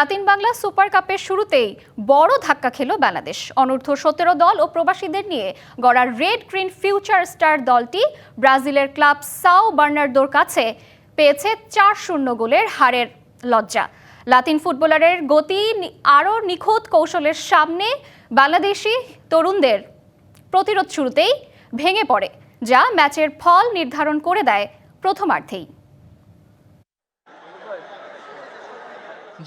Latin Bangla super কাপের শুরুতেই বড় ধাক্কা খেল বাংলাদেশ। অনূর্ধ্ব সতেরো দল ও প্রবাসীদের নিয়ে গড়া রেড গ্রিন ফিউচার স্টার দলটি ব্রাজিলের ক্লাব সাও বার্নার্দোর কাছে পেয়েছে চার শূন্য গোলের হারের লজ্জা। লাতিন ফুটবলারের গতি আরও নিখুঁত কৌশলের সামনে বাংলাদেশি তরুণদের প্রতিরোধ শুরুতেই ভেঙে পড়ে, যা ম্যাচের ফল নির্ধারণ করে দেয় প্রথমার্ধেই।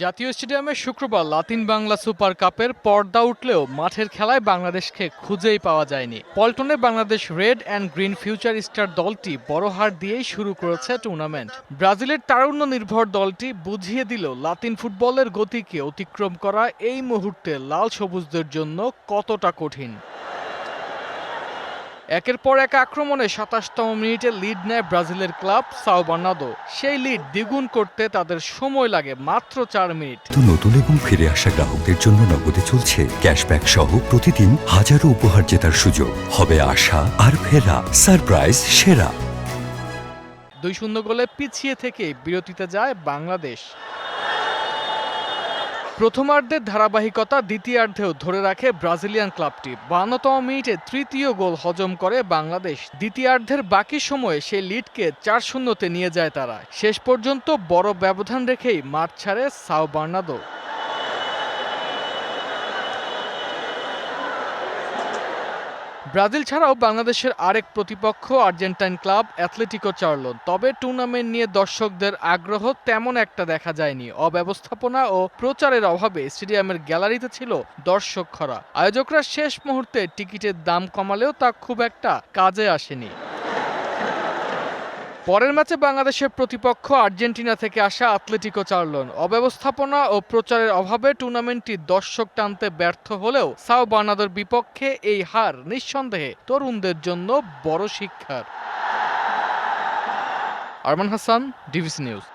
জাতীয় স্টেডিয়ামে শুক্রবার লাতিন বাংলা সুপার কাপের পর্দা উঠলেও মাঠের খেলায় বাংলাদেশকে খুঁজেই পাওয়া যায়নি। পল্টনে Bangladesh red and green future star দলটি বড় হার দিয়েই শুরু করেছে টুর্নামেন্ট। ব্রাজিলের তারুণ্য নির্ভর দলটি বুঝিয়ে দিল, লাতিন ফুটবলের গতিকে অতিক্রম করা এই মুহূর্তে লাল সবুজদের জন্য কতটা কঠিন। একের পর এক আক্রমণে সাতাশতম মিনিটে লিড নেয় ব্রাজিলের ক্লাব সাও বার্নাদো। সেই লিড দ্বিগুণ করতে তাদের সময় লাগে মাত্র চার মিনিট। নতুন এবং ফিরে আসা গ্রাহকদের জন্য নগদে চলছে ক্যাশব্যাক সহ প্রতিদিন হাজারো উপহার জেতার সুযোগ। হবে আশা আর ফেরা সারপ্রাইজ সেরা। দুই শূন্য গোলে পিছিয়ে থেকে বিরতিতে যায় বাংলাদেশ। প্রথমার্ধের ধারাবাহিকতা দ্বিতীয়ার্ধেও ধরে রাখে ব্রাজিলিয়ান ক্লাবটি। বান্নতম মিনিটে তৃতীয় গোল হজম করে বাংলাদেশ। দ্বিতীয়ার্ধের বাকি সময়ে সে লিডকে চার শূন্যতে নিয়ে যায় তারা। শেষ পর্যন্ত বড় ব্যবধান রেখেই মাঠ ছাড়ে সাও বার্নাদো। ব্রাজিল ছাড়াও বাংলাদেশের আরেক প্রতিপক্ষ আর্জেন্টাইন ক্লাব অ্যাথলেটিকো চার্লন। তবে টুর্নামেন্ট নিয়ে দর্শকদের আগ্রহ তেমন একটা দেখা যায়নি। অব্যবস্থাপনা ও প্রচারের অভাবে স্টেডিয়ামের গ্যালারিতে ছিল দর্শক খরা। আয়োজকরা শেষ মুহূর্তে টিকিটের দাম কমালেও তা খুব একটা কাজে আসেনি। পরের ম্যাচে বাংলাদেশের প্রতিপক্ষ আর্জেন্টিনা থেকে আসা আতলেটিকো চার্লন। অব্যবস্থাপনা ও প্রচারের অভাবে টুর্নামেন্টটি দর্শক টানতে ব্যর্থ হলেও সাও বার্নাদোর বিপক্ষে এই হার নিঃসন্দেহে তরুণদের জন্য বড় শিক্ষার। Arman Hasan, DVC news.